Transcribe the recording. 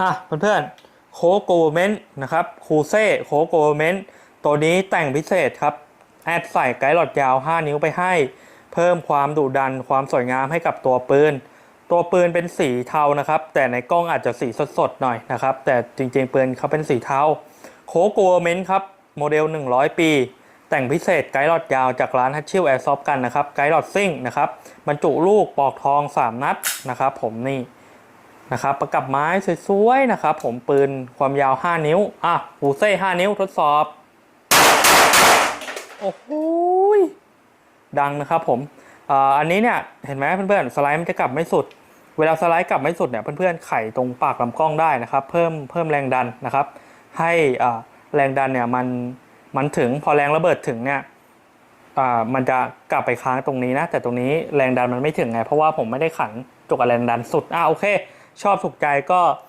อะเพื่อนๆโคโกเมนต์นะครับคูเซ่โคโกเมนต์ตัวนี้แต่งพิเศษครับ แอดใส่ไกด์หลอดยาว 5 นิ้วไปให้ เพิ่มความดุดันความสวยงามให้กับตัวปืน ตัวปืนเป็นสีเทานะครับ แต่ในกล้องอาจจะสีสดๆหน่อยนะครับ แต่จริงๆปืนเขาเป็นสีเทาโคโกเมนต์ครับโมเดล 100 ปี แต่งพิเศษไกด์หลอดยาวจากร้านฮัตชิลแอร์ซอฟกันนะครับ ไกด์หลอดซิ่งนะครับบรรจุลูกปอกทอง 3 นัดนะครับผมนี่ นะครับประกับไม้สวยๆนะครับผมปืนความยาว 5 นิ้ว อะหูเซ่5นิ้วทดสอบ โอ้โหดังนะครับผมอ่าอันนี้เนี่ยเห็นไหมเพื่อนๆสไลด์มันจะกลับไม่สุด เวลาสไลด์กลับไม่สุดเนี่ยเพื่อนๆไขตรงปากลำกล้องได้นะครับ เพิ่มเพิ่มแรงดันนะครับ ให้อ่าแรงดันเนี่ยมันมันถึงพอแรงระเบิดถึงเนี่ยอ่ามันจะกลับไปค้างตรงนี้นะ แต่ตรงนี้แรงดันมันไม่ถึงไง เพราะว่าผมไม่ได้ขันจุกแรงดันสุดอ่าโอเค ชอบถูกใจก็